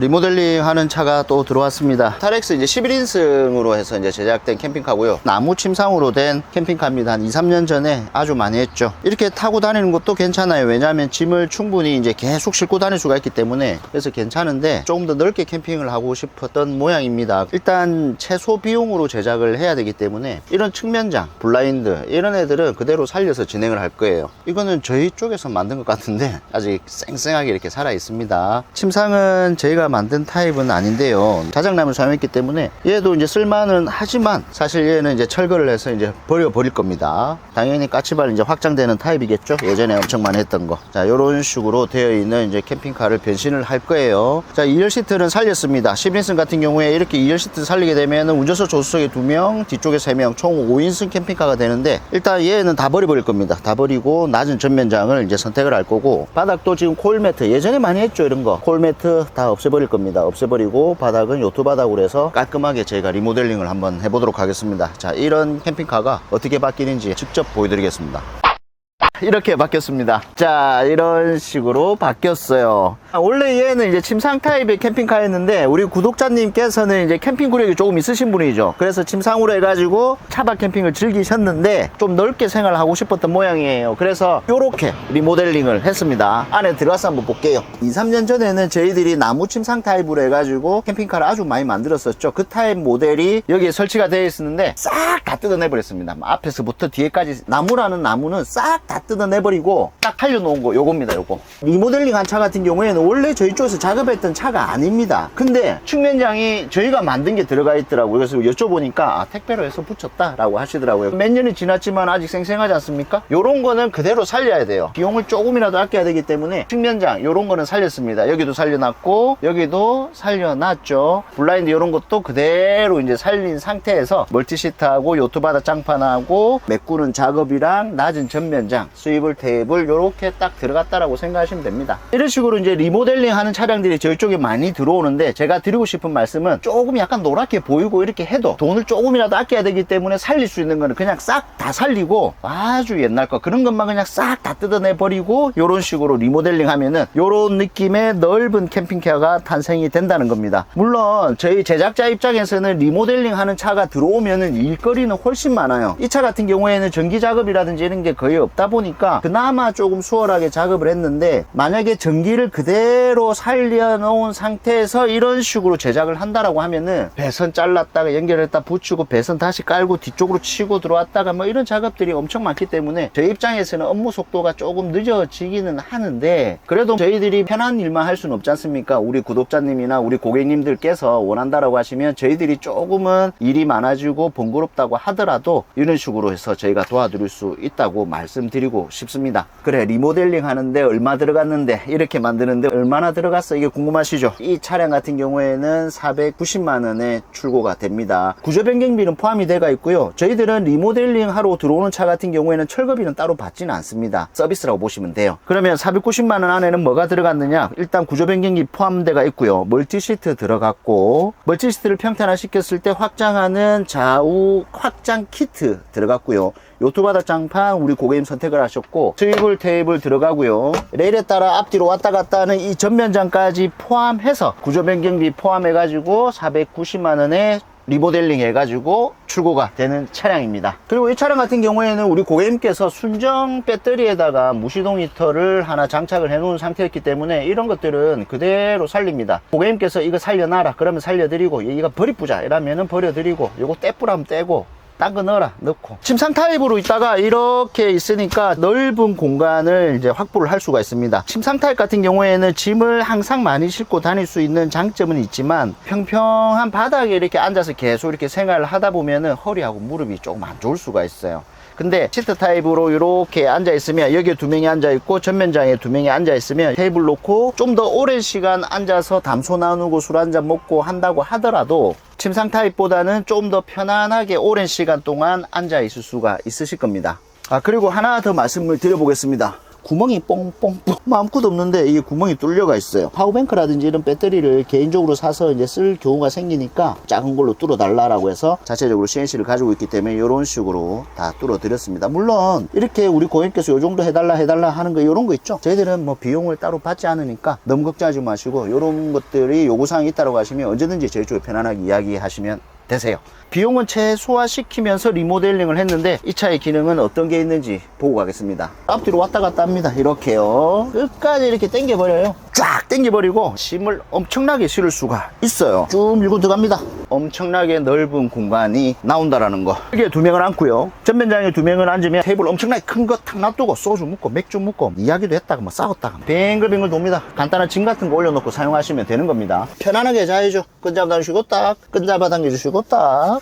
리모델링 하는 차가 또 들어왔습니다. 타렉스 이제 11인승으로 해서 이제 제작된 캠핑카고요. 나무 침상으로 된 캠핑카입니다. 한 2, 3년 전에 아주 많이 했죠. 이렇게 타고 다니는 것도 괜찮아요. 왜냐하면 짐을 충분히 이제 계속 싣고 다닐 수가 있기 때문에 그래서 괜찮은데 조금 더 넓게 캠핑을 하고 싶었던 모양입니다. 일단 최소 비용으로 제작을 해야 되기 때문에 이런 측면장, 블라인드 이런 애들은 그대로 살려서 진행을 할 거예요. 이거는 저희 쪽에서 만든 것 같은데 아직 쌩쌩하게 이렇게 살아 있습니다. 침상은 저희가 만든 타입은 아닌데요. 자작남을 사용했기 때문에 얘도 이제 쓸만은 하지만 사실 얘는 이제 철거를 해서 이제 버려버릴 겁니다. 당연히 까치발 이제 확장되는 타입이겠죠. 예전에 엄청 많이 했던 거. 자, 요런 식으로 되어 있는 이제 캠핑카를 변신을 할 거예요. 자, 2열 시트는 살렸습니다. 11인승 같은 경우에 이렇게 2열 시트 살리게 되면 운전석 조수석에 2명, 뒤쪽에 3명, 총 5인승 캠핑카가 되는데 일단 얘는 다 버려버릴 겁니다. 다 버리고 낮은 전면장을 이제 선택을 할 거고 바닥도 지금 콜매트 예전에 많이 했죠 이런 거 콜매트 다 없애버릴 겁니다. 없애버리고 바닥은 요트 바닥으로 해서 깔끔하게 저희가 리모델링을 한번 해보도록 하겠습니다. 자 이런 캠핑카가 어떻게 바뀌는지 직접 보여드리겠습니다. 이렇게 바뀌었습니다. 자, 이런 식으로 바뀌었어요. 아, 원래 얘는 이제 침상 타입의 캠핑카였는데, 우리 구독자님께서는 이제 캠핑 구력이 조금 있으신 분이죠. 그래서 침상으로 해가지고 차박 캠핑을 즐기셨는데, 좀 넓게 생활을 하고 싶었던 모양이에요. 그래서 요렇게 리모델링을 했습니다. 안에 들어가서 한번 볼게요. 2, 3년 전에는 저희들이 나무 침상 타입으로 해가지고 캠핑카를 아주 많이 만들었었죠. 그 타입 모델이 여기에 설치가 되어 있었는데, 싹 다 뜯어내버렸습니다. 앞에서부터 뒤에까지 나무라는 나무는 싹다 뜯어내버리고 딱 살려놓은 거 요겁니다 요거. 리모델링 한 차 같은 경우에는 원래 저희 쪽에서 작업했던 차가 아닙니다. 근데 측면장이 저희가 만든 게 들어가 있더라고요. 그래서 여쭤보니까 아, 택배로 해서 붙였다 라고 하시더라고요. 몇 년이 지났지만 아직 생생하지 않습니까? 요런 거는 그대로 살려야 돼요. 비용을 조금이라도 아껴야 되기 때문에 측면장 요런 거는 살렸습니다. 여기도 살려놨고 여기도 살려놨죠. 블라인드 요런 것도 그대로 이제 살린 상태에서 멀티시트하고 요트바다 장판하고 메꾸는 작업이랑 낮은 전면장 스위블 테이블 요렇게 딱 들어갔다라고 생각하시면 됩니다. 이런 식으로 이제 리모델링 하는 차량들이 저희 쪽에 많이 들어오는데 제가 드리고 싶은 말씀은 조금 약간 노랗게 보이고 이렇게 해도 돈을 조금이라도 아껴야 되기 때문에 살릴 수 있는 거는 그냥 싹 다 살리고 아주 옛날 거 그런 것만 그냥 싹 다 뜯어내 버리고 요런 식으로 리모델링 하면은 요런 느낌의 넓은 캠핑카가 탄생이 된다는 겁니다. 물론 저희 제작자 입장에서는 리모델링 하는 차가 들어오면은 일거리는 훨씬 많아요. 이 차 같은 경우에는 전기 작업이라든지 이런 게 거의 없다 보니 까 그나마 조금 수월하게 작업을 했는데 만약에 전기를 그대로 살려놓은 상태에서 이런 식으로 제작을 한다라고 하면은 배선 잘랐다가 연결했다 붙이고 배선 다시 깔고 뒤쪽으로 치고 들어왔다가 뭐 이런 작업들이 엄청 많기 때문에 저희 입장에서는 업무 속도가 조금 늦어지기는 하는데 그래도 저희들이 편한 일만 할 수는 없지 않습니까? 우리 구독자님이나 우리 고객님들께서 원한다라고 하시면 저희들이 조금은 일이 많아지고 번거롭다고 하더라도 이런 식으로 해서 저희가 도와드릴 수 있다고 말씀드리고 싶습니다. 그래 리모델링 하는데 얼마 들어갔는데 이렇게 만드는데 얼마나 들어갔어? 이게 궁금하시죠? 이 차량 같은 경우에는 490만 원에 출고가 됩니다. 구조 변경비는 포함이 되어 있고요. 저희들은 리모델링 하러 들어오는 차 같은 경우에는 철거비는 따로 받지는 않습니다. 서비스라고 보시면 돼요. 그러면 490만 원 안에는 뭐가 들어갔느냐? 일단 구조 변경비 포함되어 있고요. 멀티시트 들어갔고 멀티시트를 평탄화 시켰을 때 확장하는 좌우 확장 키트 들어갔고요 요트바닥 장판 우리 고객님 선택을 하셨고 스위블 테이블 들어가고요 레일에 따라 앞뒤로 왔다 갔다 하는 이 전면장까지 포함해서 구조 변경비 포함해 가지고 490만원에 리모델링 해가지고 출고가 되는 차량입니다. 그리고 이 차량 같은 경우에는 우리 고객님께서 순정 배터리에다가 무시동 히터를 하나 장착을 해 놓은 상태였기 때문에 이런 것들은 그대로 살립니다. 고객님께서 이거 살려놔라 그러면 살려드리고 이거 버리뿌자 이러면은 버려드리고 요거 떼뿌라면 떼고 딴 거 넣어라 넣고. 침상 타입으로 있다가 이렇게 있으니까 넓은 공간을 이제 확보를 할 수가 있습니다. 침상 타입 같은 경우에는 짐을 항상 많이 싣고 다닐 수 있는 장점은 있지만 평평한 바닥에 이렇게 앉아서 계속 이렇게 생활을 하다 보면은 허리하고 무릎이 조금 안 좋을 수가 있어요 근데 시트 타입으로 이렇게 앉아 있으면 여기에 두 명이 앉아 있고 전면장에 두 명이 앉아 있으면 테이블 놓고 좀 더 오랜 시간 앉아서 담소 나누고 술 한잔 먹고 한다고 하더라도 침상 타입보다는 좀 더 편안하게 오랜 시간 동안 앉아 있을 수가 있으실 겁니다. 아 그리고 하나 더 말씀을 드려보겠습니다 구멍이 뽕뽕뽕 아무것도 없는데 이게 구멍이 뚫려가 있어요. 파워뱅크라든지 이런 배터리를 개인적으로 사서 이제 쓸 경우가 생기니까 작은 걸로 뚫어 달라라고 해서 자체적으로 CNC를 가지고 있기 때문에 이런 식으로 다 뚫어 드렸습니다. 물론 이렇게 우리 고객께서 요 정도 해달라 해달라 하는 거 이런 거 있죠. 저희들은 뭐 비용을 따로 받지 않으니까 너무 걱정하지 마시고 이런 것들이 요구사항이 있다고 하시면 언제든지 저희 쪽에 편안하게 이야기하시면 되세요. 비용은 최소화시키면서 리모델링을 했는데 이 차의 기능은 어떤 게 있는지 보고 가겠습니다. 앞뒤로 왔다 갔다 합니다. 이렇게요. 끝까지 이렇게 당겨 버려요. 쫙 당겨 버리고 짐을 엄청나게 실을 수가 있어요. 쭉 밀고 들어갑니다. 엄청나게 넓은 공간이 나온다라는 거. 이게 두 명을 앉고요. 전면장에 두 명을 앉으면 테이블 엄청나게 큰 거 탁 놔두고 소주 묻고 맥주 묻고 이야기도 했다가 뭐 싸웠다가 뱅글뱅글 돕니다. 간단한 짐 같은 거 올려놓고 사용하시면 되는 겁니다. 편안하게 자야죠. 끈잡아 당기시고 딱, 끈잡아 당겨주시고 딱,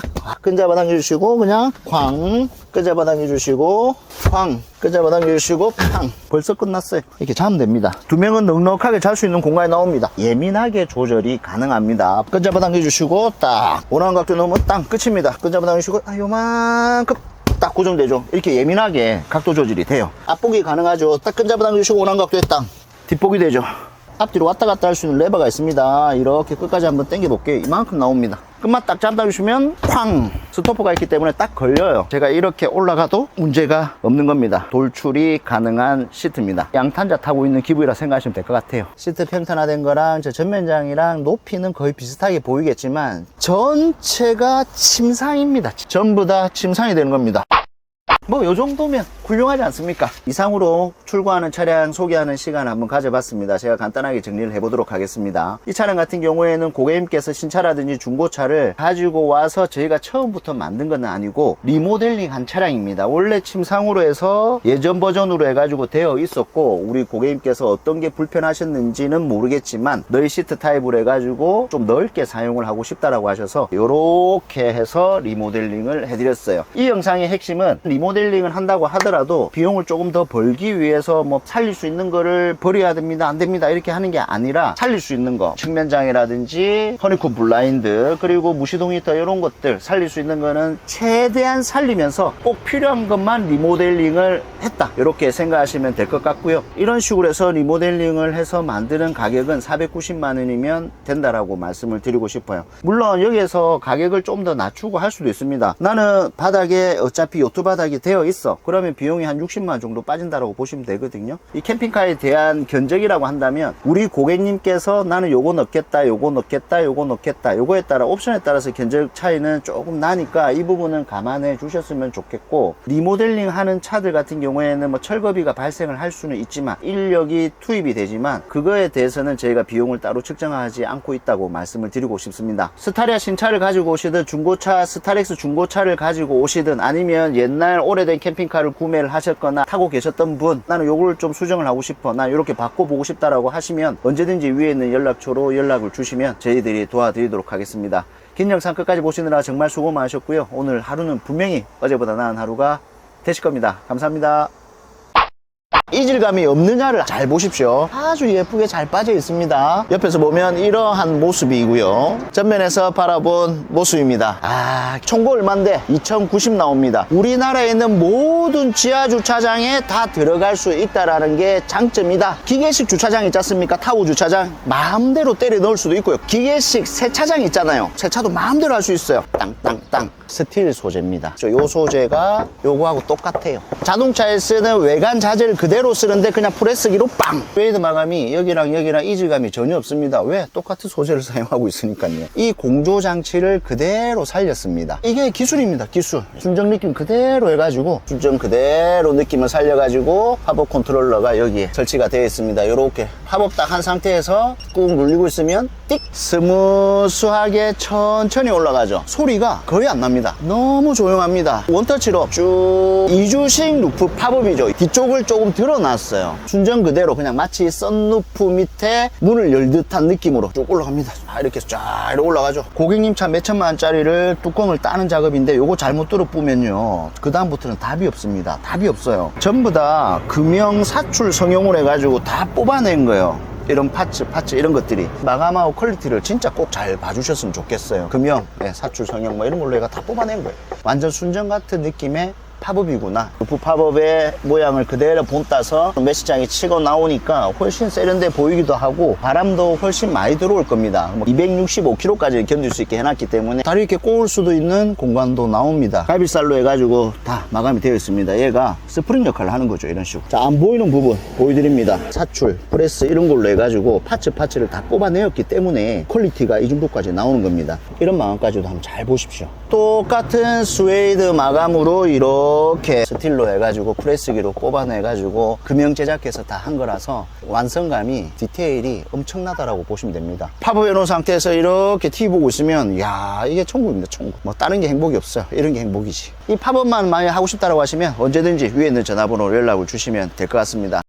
딱 끈잡아 당겨주시고 그냥 쾅 끈잡아 당겨주시고 쾅 끈잡아 당겨주시고 팡. 벌써 끝났어요. 이렇게 자면 됩니다. 두 명은 넉넉하게 잘 수 있는 공간이 나옵니다. 예민하게 조절이 가능합니다. 끈잡아 당겨주시고 딱 원하는 각도 넣으면 딱 끝입니다. 끈잡아 당겨주시고 아 요만큼 딱 고정되죠. 이렇게 예민하게 각도 조절이 돼요. 앞보기 가능하죠. 딱 끈잡아 당겨주시고 원하는 각도에 딱 뒷보기 되죠. 앞뒤로 왔다 갔다 할 수 있는 레버가 있습니다. 이렇게 끝까지 한번 당겨 볼게요. 이만큼 나옵니다. 끝만 딱 잡아주시면 쾅! 스토퍼가 있기 때문에 딱 걸려요. 제가 이렇게 올라가도 문제가 없는 겁니다. 돌출이 가능한 시트입니다. 양탄자 타고 있는 기분이라 생각하시면 될 것 같아요. 시트 평탄화된 거랑 저 전면장이랑 높이는 거의 비슷하게 보이겠지만 전체가 침상입니다. 전부 다 침상이 되는 겁니다. 뭐, 요 정도면 훌륭하지 않습니까? 이상으로 출고하는 차량 소개하는 시간 한번 가져봤습니다. 제가 간단하게 정리를 해보도록 하겠습니다. 이 차량 같은 경우에는 고객님께서 신차라든지 중고차를 가지고 와서 저희가 처음부터 만든 건 아니고 리모델링 한 차량입니다. 원래 침상으로 해서 예전 버전으로 해가지고 되어 있었고, 우리 고객님께서 어떤 게 불편하셨는지는 모르겠지만, 너희 시트 타입으로 해가지고 좀 넓게 사용을 하고 싶다라고 하셔서, 요렇게 해서 리모델링을 해드렸어요. 이 영상의 핵심은 리모델링을 한다고 하더라도 비용을 조금 더 벌기 위해서 뭐 살릴 수 있는 거를 버려야 됩니다. 안 됩니다. 이렇게 하는 게 아니라 살릴 수 있는 거. 측면장이라든지 허니콤 블라인드 그리고 무시동 히터 이런 것들 살릴 수 있는 거는 최대한 살리면서 꼭 필요한 것만 리모델링을 했다. 이렇게 생각하시면 될 것 같고요. 이런 식으로 해서 리모델링을 해서 만드는 가격은 490만 원이면 된다라고 말씀을 드리고 싶어요. 물론 여기에서 가격을 좀 더 낮추고 할 수도 있습니다. 나는 바닥에 어차피 요트 바닥이 되어 있어. 그러면 비 용이 한 60만 원 정도 빠진다라고 보시면 되거든요. 이 캠핑카에 대한 견적이라고 한다면 우리 고객님께서 나는 요거 넣겠다, 요거 넣겠다, 요거 넣겠다, 요거에 따라 옵션에 따라서 견적 차이는 조금 나니까 이 부분은 감안해 주셨으면 좋겠고 리모델링 하는 차들 같은 경우에는 뭐 철거비가 발생을 할 수는 있지만 인력이 투입이 되지만 그거에 대해서는 저희가 비용을 따로 측정하지 않고 있다고 말씀을 드리고 싶습니다. 스타리아 신차를 가지고 오시든 중고차 스타렉스 중고차를 가지고 오시든 아니면 옛날 오래된 캠핑카를 구매 를 하셨거나 타고 계셨던 분 나는 요걸 좀 수정을 하고 싶어 나 이렇게 바꿔보고 싶다라고 하시면 언제든지 위에 있는 연락처로 연락을 주시면 저희들이 도와드리도록 하겠습니다. 긴 영상 끝까지 보시느라 정말 수고 많으셨고요. 오늘 하루는 분명히 어제보다 나은 하루가 되실 겁니다. 감사합니다. 이질감이 없느냐를 잘 보십시오. 아주 예쁘게 잘 빠져 있습니다. 옆에서 보면 이러한 모습이고요. 전면에서 바라본 모습입니다. 아, 총고 얼만데 2090 나옵니다. 우리나라에 있는 모든 지하 주차장에 다 들어갈 수 있다라는 게 장점이다. 기계식 주차장 있지 않습니까? 타고 주차장 마음대로 때려 넣을 수도 있고요. 기계식 세차장 있잖아요. 세차도 마음대로 할 수 있어요. 땅땅땅. 스틸 소재입니다. 저요 소재가 요거하고 똑같아요. 자동차에 쓰는 외관 자재를 그대로 쓰는데 그냥 프레스기로 빵! 웨이드 마감이 여기랑 여기랑 이질감이 전혀 없습니다. 왜? 똑같은 소재를 사용하고 있으니까요. 이 공조 장치를 그대로 살렸습니다. 이게 기술입니다. 기술. 순정 느낌 그대로 해가지고 순정 그대로 느낌을 살려가지고 팝업 컨트롤러가 여기에 설치가 되어 있습니다. 요렇게 팝업 딱 한 상태에서 꾹 눌리고 있으면 띡 스무스하게 천천히 올라가죠. 소리가 거의 안 납니다. 너무 조용합니다. 원터치로 쭉 이주식 루프 팝업이죠. 뒤쪽을 조금 드러났어요. 순정 그대로 그냥 마치 썬루프 밑에 문을 열 듯한 느낌으로 쭉 올라갑니다. 아, 이렇게 쫙 이렇게 올라가죠. 고객님 차 몇천만 원짜리를 뚜껑을 따는 작업인데 요거 잘못 뚫어 뿌면요. 그 다음부터는 답이 없습니다. 답이 없어요. 전부 다 금형 사출 성형을 해가지고 다 뽑아낸 거예요. 이런 파츠, 파츠 이런 것들이 마감하고 퀄리티를 진짜 꼭 잘 봐주셨으면 좋겠어요. 금형, 예, 사출 성형 뭐 이런 걸로 얘가 다 뽑아낸 거예요. 완전 순정 같은 느낌의 팝업이구나. 루프 팝업의 모양을 그대로 본따서 메시장에 치고 나오니까 훨씬 세련돼 보이기도 하고 바람도 훨씬 많이 들어올 겁니다. 뭐 265km까지 견딜 수 있게 해놨기 때문에 다리 이렇게 꼬을 수도 있는 공간도 나옵니다. 갈비살로 해가지고 다 마감이 되어 있습니다. 얘가 스프링 역할을 하는 거죠. 이런 식으로. 자, 안 보이는 부분 보여드립니다. 사출, 프레스 이런 걸로 해가지고 파츠 파츠를 다 뽑아내었기 때문에 퀄리티가 이 정도까지 나오는 겁니다. 이런 마감까지도 한번 잘 보십시오. 똑같은 스웨이드 마감으로 이렇게 스틸로 해가지고 프레스기로 뽑아내가지고 금형 제작해서 다 한 거라서 완성감이 디테일이 엄청나다라고 보시면 됩니다. 팝업 해놓은 상태에서 이렇게 TV 보고 있으면 야 이게 천국입니다 천국. 뭐 다른 게 행복이 없어요. 이런 게 행복이지. 이 팝업만 많이 하고 싶다라고 하시면 언제든지 위에 있는 전화번호로 연락을 주시면 될 것 같습니다.